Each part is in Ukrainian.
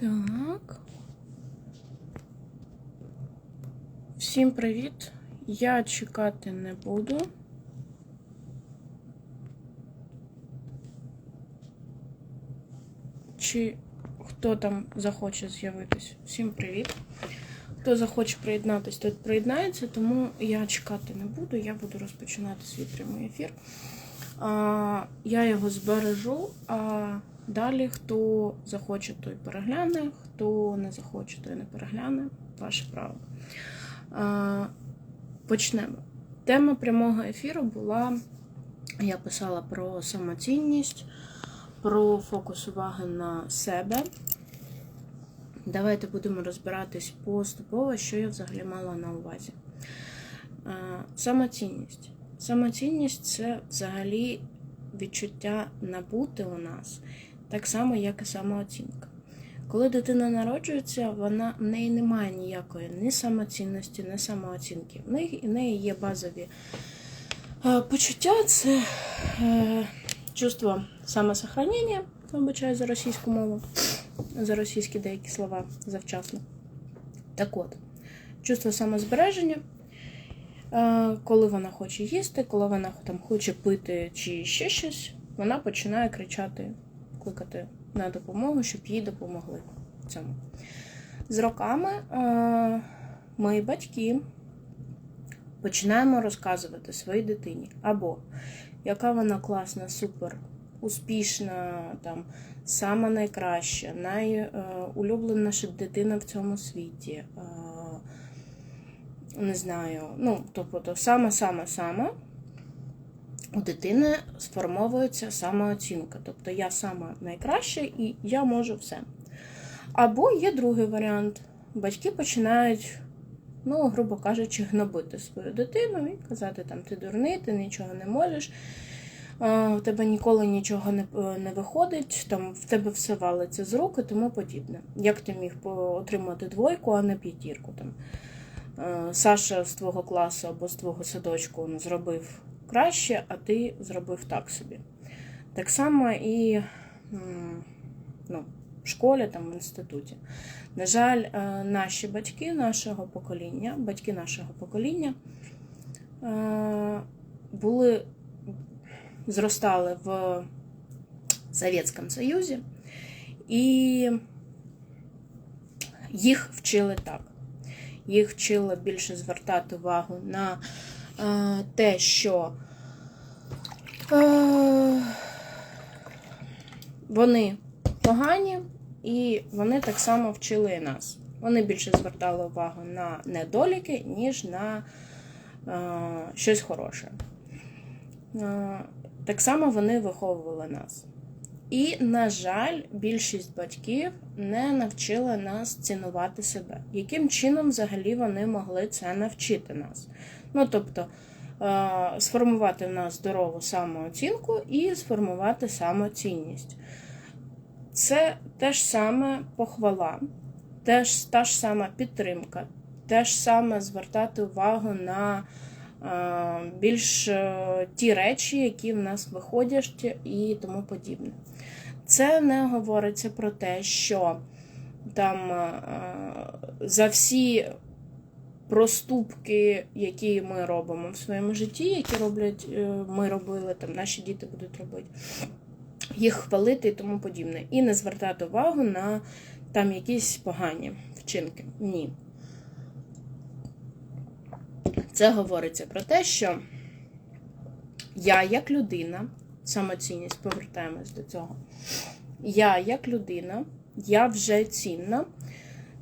Так. Всім привіт. Я чекати не буду. Чи хто там захоче з'явитись? Всім привіт. Хто захоче приєднатись, той приєднається, тому я чекати не буду. Я буду розпочинати свій прямий ефір. А, я його збережу, а далі хто захоче, той перегляне, хто не захоче, той не перегляне. Ваше право. Почнемо. Тема прямого ефіру була: я писала про самоцінність, про фокус уваги на себе. Давайте будемо розбиратись поступово, що я взагалі мала на увазі. Самоцінність. Самоцінність це взагалі відчуття набути у нас, так само, як і самооцінка. Коли дитина народжується, вона, в неї немає ніякої ні самоцінності, ні самооцінки. В неї, в неї є базові е, почуття, це е, чувство самосохранення, вибачаю за російську мову, за російські деякі слова завчасно. Так от, чувство самозбереження. Е, Коли вона хоче їсти, коли вона там хоче пити чи ще щось, вона починає кричати, кликати на допомогу, щоб їй допомогли в цьому. З роками е, ми, батьки, починаємо розказувати своїй дитині або яка вона класна, супер, успішна, там, сама найкраща, найулюбленіша дитина в цьому світі. Е, не знаю, ну, тобто, саме-саме-саме у дитини сформовується самооцінка. Тобто я сама найкраща і я можу все. Або є другий варіант. Батьки починають, ну, грубо кажучи, гнобити свою дитину і казати, там, ти дурний, ти нічого не можеш, в тебе ніколи нічого не не виходить, там в тебе все валиться з рук і тому подібне. Як ти міг отримати двойку, а не п'ятірку? там. Саша з твого класу або з твого садочку зробив краще, а ти зробив так собі. Так само і ну, в школі, там, в інституті. На жаль, наші батьки нашого покоління, батьки нашого покоління були, зростали в Совєтському Союзі, і їх вчили так їх вчила більше звертати увагу на е, те, що е, вони погані, і вони так само вчили нас. Вони більше звертали увагу на недоліки, ніж на е, щось хороше. Е, так само вони виховували нас. І, на жаль, більшість батьків не навчила нас цінувати себе. Яким чином взагалі вони могли це навчити нас? Ну, тобто, е, сформувати в нас здорову самооцінку і сформувати самоцінність. Це те ж саме похвала, теж, та ж сама підтримка, те ж саме звертати увагу на е, більш е, ті речі, які в нас виходять, і тому подібне. Це не говориться про те, що там за всі проступки, які ми робимо в своєму житті, які роблять, е, ми робили, там наші діти будуть робити, їх хвалити і тому подібне. І не звертати увагу на там якісь погані вчинки. Ні. Це говориться про те, що я, як людина, самоцінність, повертаємось до цього. Я, як людина, я вже цінна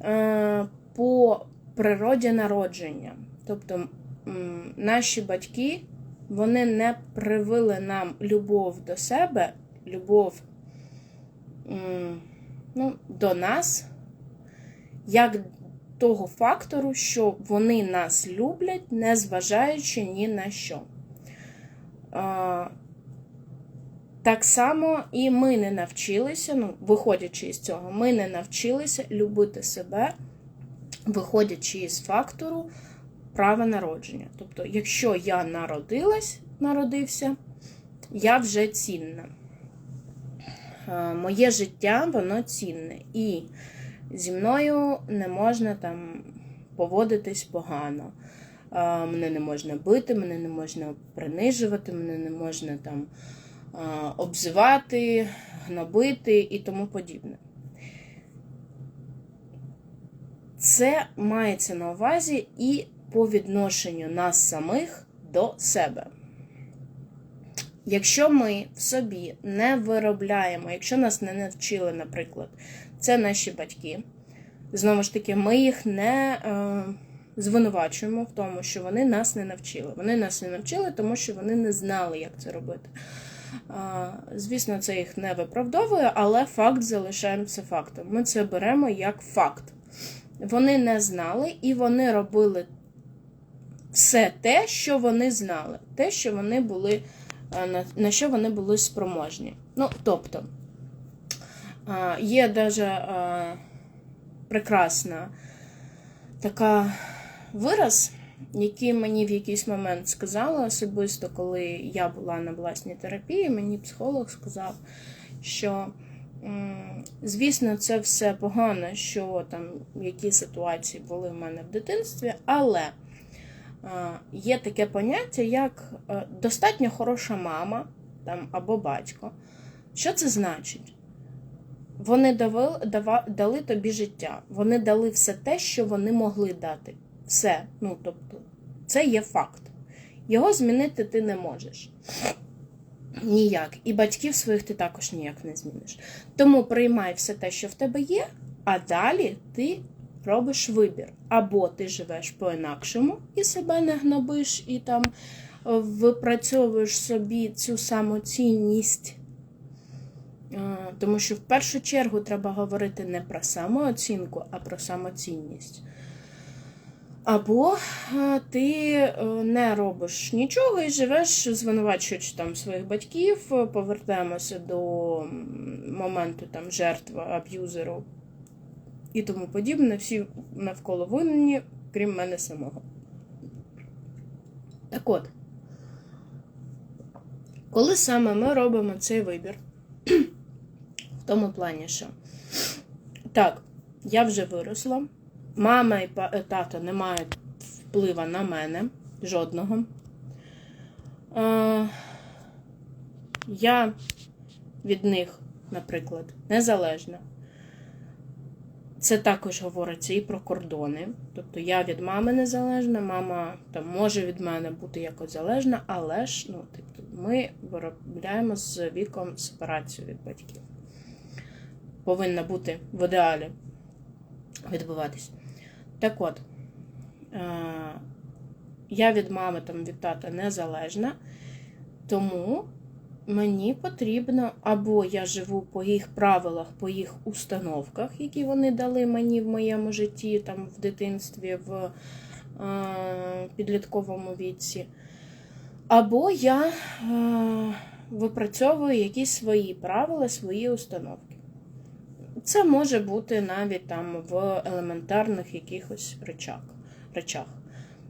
е, по природі народження. Тобто наші батьки вони не привили нам любов до себе, любов ну, до нас, як того фактору, що вони нас люблять, не зважаючи ні на що. Так само і ми не навчилися, ну, виходячи з цього, ми не навчилися любити себе, виходячи із фактору права народження. Тобто, якщо я народилась, народився, я вже цінна. Моє життя, воно цінне. І зі мною не можна там поводитись погано. Мене не можна бити, мене не можна принижувати, мене не можна там обзивати, гнобити і тому подібне. Це мається на увазі і по відношенню нас самих до себе. Якщо ми в собі не виробляємо, якщо нас не навчили, наприклад, це наші батьки, знову ж таки, ми їх не е, звинувачуємо в тому, що вони нас не навчили. Вони нас не навчили, тому що вони не знали, як це робити. Е, звісно, це їх не виправдовує, але факт залишається фактом. Ми це беремо як факт. Вони не знали і вони робили все те, що вони знали, те, що вони були, на, на що вони були спроможні. Ну, тобто, є даже прекрасна така вираз, який мені в якийсь момент сказала особисто, коли я була на власній терапії, мені психолог сказав, що. Звісно, це все погано, що там які ситуації були в мене в дитинстві, але є таке поняття, як достатньо хороша мама там, або батько. Що це значить? Вони дали, дали тобі життя, вони дали все те, що вони могли дати. Все. Ну, тобто, це є факт. Його змінити ти не можеш. Ніяк. І батьків своїх ти також ніяк не зміниш. Тому приймай все те, що в тебе є, а далі ти робиш вибір. Або ти живеш по-інакшому і себе не гнобиш, і там е, випрацьовуєш собі цю самоцінність. Е, тому що в першу чергу треба говорити не про самооцінку, а про самоцінність. Або е, ти е, не робиш нічого і живеш, звинувачуючи там своїх батьків, повертаємося до моменту там жертва, аб'юзеру і тому подібне. Всі навколо винні, крім мене самого. Так от, коли саме ми робимо цей вибір, в тому плані, що так, я вже виросла. Мама і тато не мають впливу на мене жодного. Е, я від них, наприклад, незалежна. Це також говориться і про кордони. Тобто я від мами незалежна, мама там може від мене бути якось залежна, але ж ну, тобто, ми виробляємо з віком сепарацію від батьків. Повинна бути в ідеалі відбуватись. Так от, е, я від мами там, від тата незалежна, тому мені потрібно, або я живу по їх правилах, по їх установках, які вони дали мені в моєму житті, там, в дитинстві, в е, підлітковому віці, або я е, випрацьовую якісь свої правила, свої установки. Це може бути навіть там в елементарних якихось речах. речах.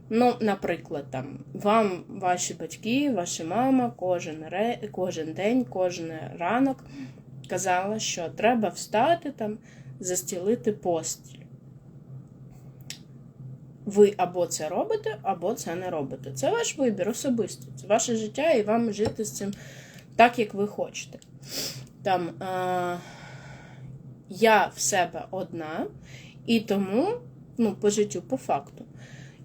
Ну, наприклад, там вам ваші батьки, ваша мама кожен ре, кожен день, кожен ранок казала, що треба встати там, застілити постіль. Ви або це робите, або це не робите. Це ваш вибір особистий, це ваше життя, і вам жити з цим так, як ви хочете. Там. А я в себе одна, і тому, ну, по життю, по факту.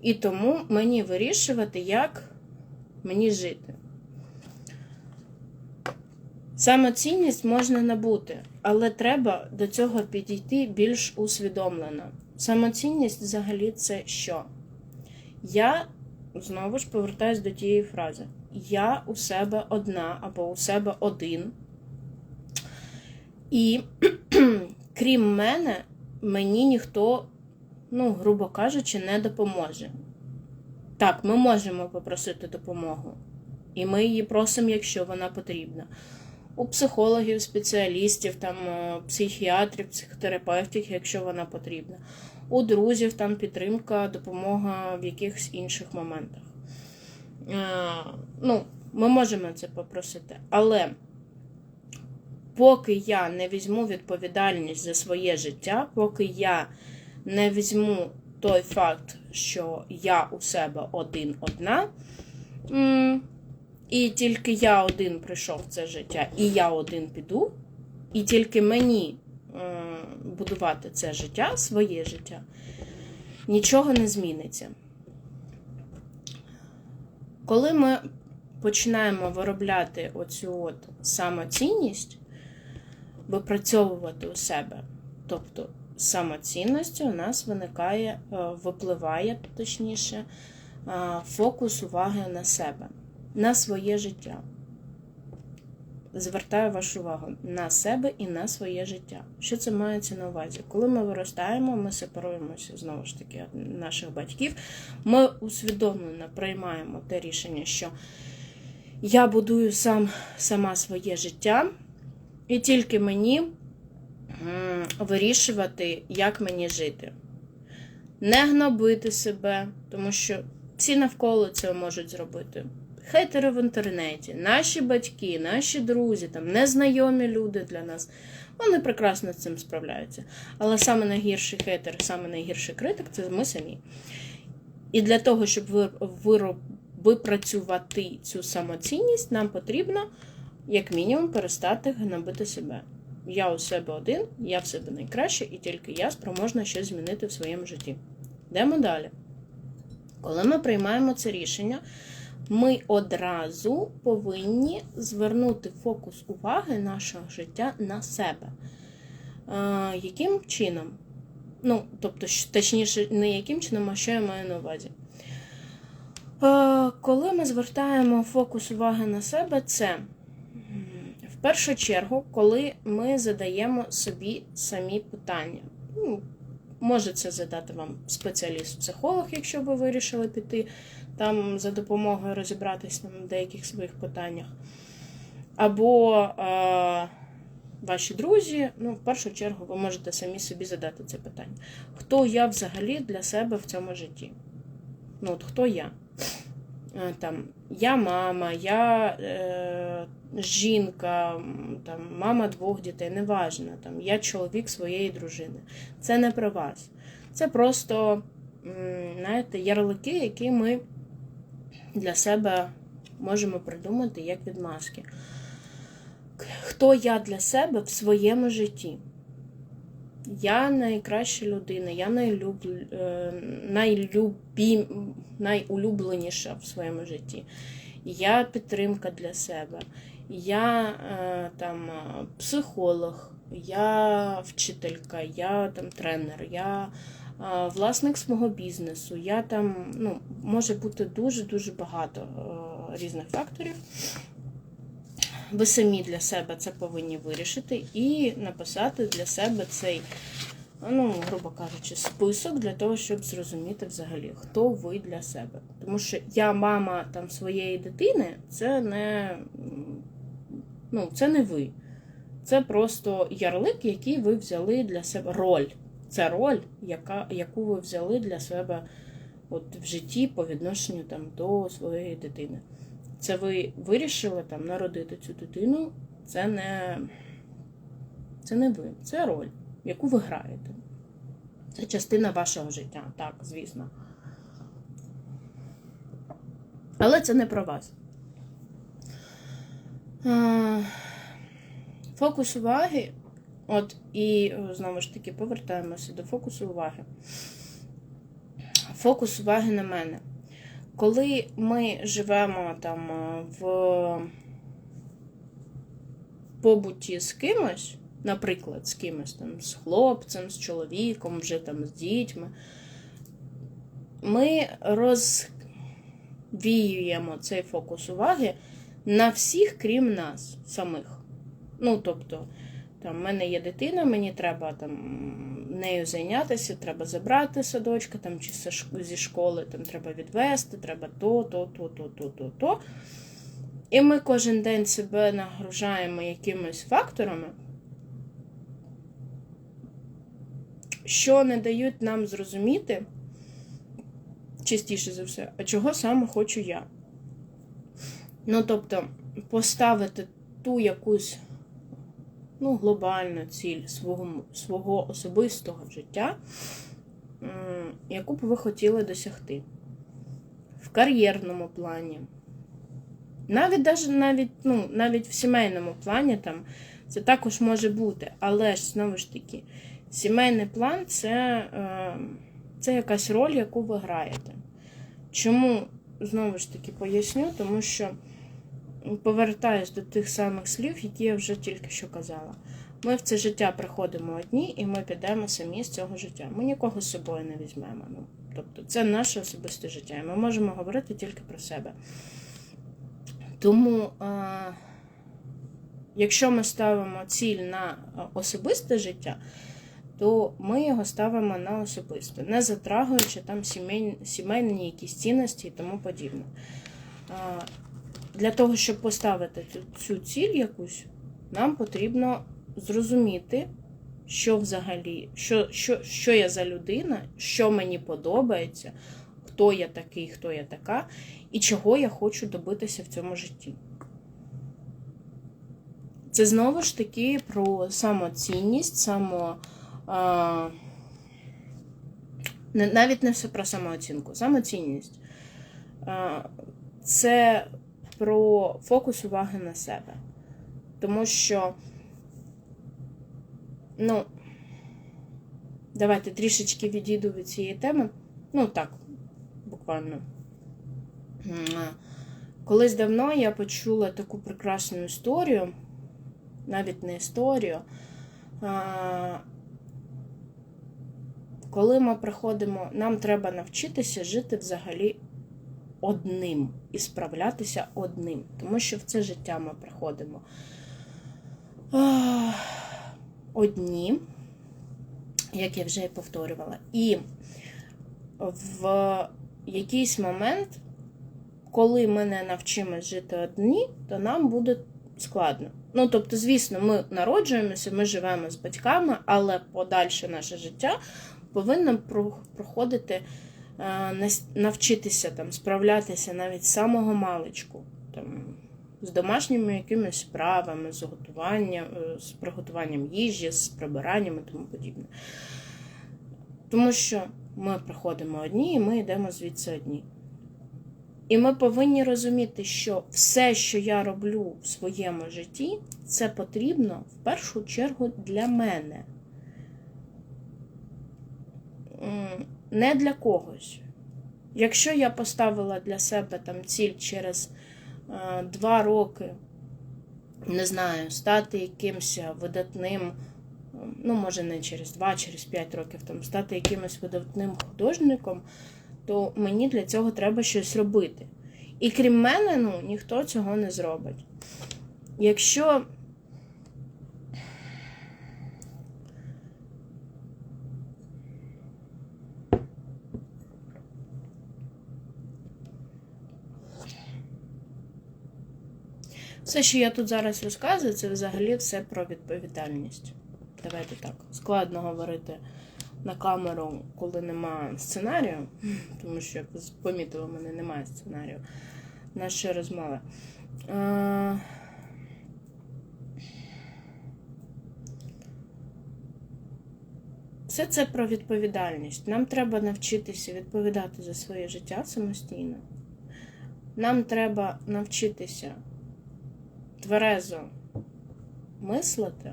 І тому мені вирішувати, як мені жити. Самоцінність можна набути, але треба до цього підійти більш усвідомлено. Самоцінність взагалі це що? Я знову ж повертаюсь до тієї фрази: Я у себе одна або у себе один. І крім мене, мені ніхто, ну, грубо кажучи, не допоможе. Так, ми можемо попросити допомогу. І ми її просимо, якщо вона потрібна. У психологів, спеціалістів, там, е, психіатрів, психотерапевтів, якщо вона потрібна. У друзів там підтримка, допомога в якихось інших моментах. Е, ну, Ми можемо це попросити. Але поки я не візьму відповідальність за своє життя, поки я не візьму той факт, що я у себе один-одна, і тільки я один прийшов в це життя, і я один піду, і тільки мені будувати це життя, своє життя, нічого не зміниться. Коли ми починаємо виробляти оцю от самоцінність, випрацьовувати у себе, тобто самоцінність у нас виникає, е, випливає, точніше, е, фокус уваги на себе, на своє життя. Звертаю вашу увагу на себе і на своє життя. Що це мається на увазі? Коли ми виростаємо, ми сепаруємося знову ж таки наших батьків, ми усвідомлено приймаємо те рішення, що я будую сам, сама своє життя, і тільки мені вирішувати, як мені жити. Не гнобити себе, тому що всі навколо це можуть зробити. Хейтери в інтернеті, наші батьки, наші друзі, там незнайомі люди для нас, вони прекрасно з цим справляються. Але саме найгірший хейтер, саме найгірший критик це ми самі. І для того, щоб випрацювати цю самоцінність, нам потрібно, як мінімум, перестати гнобити себе. Я у себе один, я в себе найкраще, і тільки я спроможна щось змінити в своєму житті. Йдемо далі. Коли ми приймаємо це рішення, ми одразу повинні звернути фокус уваги нашого життя на себе. Е, яким чином? Ну, тобто, точніше, не яким чином, а що я маю на увазі. Е, коли ми звертаємо фокус уваги на себе, це першу чергу, коли ми задаємо собі самі питання. Ну, Може це задати вам спеціаліст-психолог, якщо ви вирішили піти там за допомогою розібратися в деяких своїх питаннях. Або е, ваші друзі, ну, в першу чергу, ви можете самі собі задати це питання. Хто я взагалі для себе в цьому житті? Ну, от Хто я? Е, там, Я мама, я е, жінка, там, мама двох дітей, неважно, там, я чоловік своєї дружини. Це не про вас. Це просто, знаєте, ярлики, які ми для себе можемо придумати як відмазки. Хто я для себе в своєму житті? Я найкраща людина, я найлюб... Е, найлюбі... найулюбленіша в своєму житті. Я підтримка для себе, я е, там психолог, я вчителька, я там тренер, я власник свого бізнесу. Я там ну, може бути дуже-дуже багато е, різних факторів. Ви самі для себе це повинні вирішити і написати для себе цей, ну, грубо кажучи, список для того, щоб зрозуміти взагалі, хто ви для себе. Тому що я мама там своєї дитини, це не, ну, це не ви. Це просто ярлик, який ви взяли для себе роль. Це роль, яка, яку ви взяли для себе от в житті по відношенню там, до своєї дитини. Це ви вирішили там народити цю дитину, це не це не ви, це роль, яку ви граєте. Це частина вашого життя, так, звісно. Але це не про вас. Фокус уваги От, і е, знову ж таки повертаємося до фокусу уваги. Фокус уваги на мене. Коли ми живемо там е, в побуті з кимось, наприклад, з кимось там, з хлопцем, з чоловіком, вже там з дітьми, ми розвіюємо цей фокус уваги на всіх, крім нас самих. Ну, тобто, там, в мене є дитина, мені треба там нею зайнятися, треба забрати садочка там, чи зі школи там, треба відвести, треба то, то, то, то, то, то, то. І ми кожен день себе нагружаємо якимись факторами, що не дають нам зрозуміти, частіше за все, а чого саме хочу я. Ну, тобто, поставити ту якусь ну, глобальну ціль свого, свого особистого життя, яку б ви хотіли досягти в кар'єрному плані. Навіть навіть, ну, навіть в сімейному плані там це також може бути. Але ж, знову ж таки, сімейний план це, е, це якась роль, яку ви граєте. Чому, знову ж таки, поясню, тому що повертаюсь до тих самих слів, які я вже тільки що казала. Ми в це життя приходимо одні, і ми підемо самі з цього життя. Ми нікого з собою не візьмемо. Ну, Тобто це наше особисте життя, і ми можемо говорити тільки про себе. Тому, а, якщо ми ставимо ціль на особисте життя, то ми його ставимо на особисте, не затрагуючи там сімейні, сімейні якісь цінності і тому подібне. Для того, щоб поставити цю ціль якусь, нам потрібно зрозуміти, що взагалі, що, що, що я за людина, що мені подобається, хто я такий, хто я така, і чого я хочу добитися в цьому житті. Це знову ж таки про самоцінність, само. А, навіть не все про самооцінку, самоцінність. А, це про фокус уваги на себе. Тому що, ну, давайте трішечки відійду від цієї теми. Ну, так, буквально. Колись давно я почула таку прекрасну історію, навіть не історію. Коли ми приходимо, нам треба навчитися жити взагалі одним і справлятися одним. Тому що в це життя ми приходимо одні, як я вже і повторювала. І в якийсь момент, коли ми не навчимось жити одні, то нам буде складно. Ну, тобто, звісно, ми народжуємося, ми живемо з батьками, але подальше наше життя повинно проходити, навчитися там, справлятися навіть з самого маличку, там, з домашніми якимись справами, з готуванням, е, з приготуванням їжі, з прибиранням і тому подібне. Тому що ми приходимо одні і ми йдемо звідси одні. І ми повинні розуміти, що все, що я роблю в своєму житті, це потрібно в першу чергу для мене. Не для когось. Якщо я поставила для себе там ціль через е, два роки, не знаю, стати якимось видатним ну, може, не через 2, через 5 років там стати якимось видатним художником, то мені для цього треба щось робити. І крім мене, ну, ніхто цього не зробить. Якщо. Все, що я тут зараз розказую, це взагалі все про відповідальність. Давайте так. Складно говорити на камеру, коли немає сценарію, тому що, як помітили, у мене немає сценарію нашої розмови. Все це про відповідальність. Нам треба навчитися відповідати за своє життя самостійно. Нам треба навчитися тверезо мислити.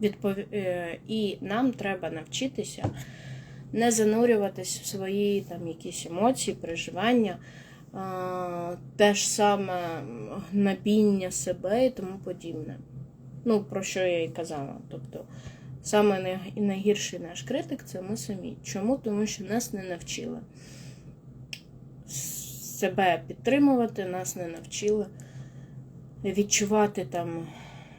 Відпов... Е, і нам треба навчитися не занурюватись в свої там якісь емоції, переживання, те ж саме гнобіння себе і тому подібне. Ну, про що я і казала. Тобто, саме найгірший наш критик це ми самі. Чому? Тому що нас не навчили себе підтримувати, нас не навчили відчувати там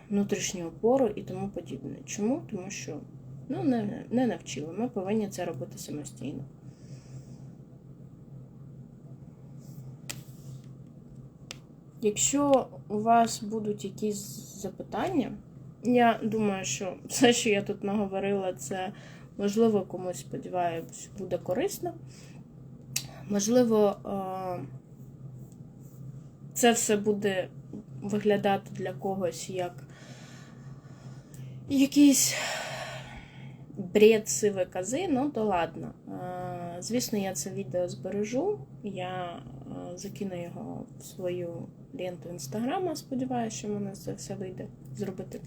внутрішню опору і тому подібне. Чому? Тому що ну, не, не навчили. Ми повинні це робити самостійно. Якщо у вас будуть якісь запитання, я думаю, що все, що я тут наговорила, це можливо комусь, сподіваюся, буде корисно. Можливо, це все буде виглядати для когось як якийсь бред сиве кози, ну то ладно. Е, Звісно, я це відео збережу. Я е, закину його в свою ленту інстаграма. Сподіваюся, що в мене це все вийде зробити.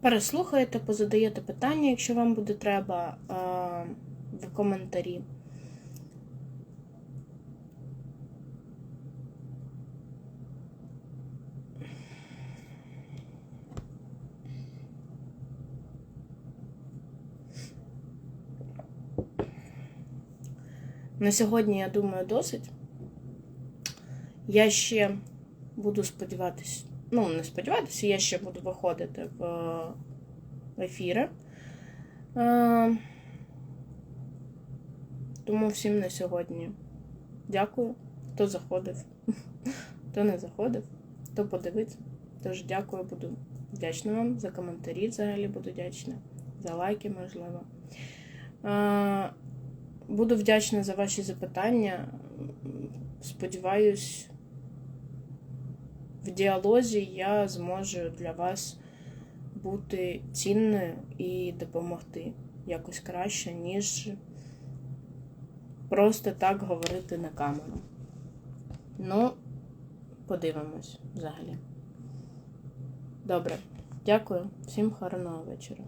Переслухаєте, позадаєте питання, якщо вам буде треба е, в коментарі. На сьогодні, я думаю, досить. Я ще буду сподіватися, ну, не сподіватися, я ще буду виходити в в ефіри. Е, Тому всім на сьогодні дякую, хто заходив, хто не заходив, хто подивиться. Тож дякую, буду вдячна вам за коментарі, взагалі буду вдячна, за лайки, можливо. Буду вдячна за ваші запитання. Сподіваюсь, в діалозі я зможу для вас бути цінною і допомогти якось краще, ніж просто так говорити на камеру. Ну, подивимось взагалі. Добре, дякую, всім гарного вечора.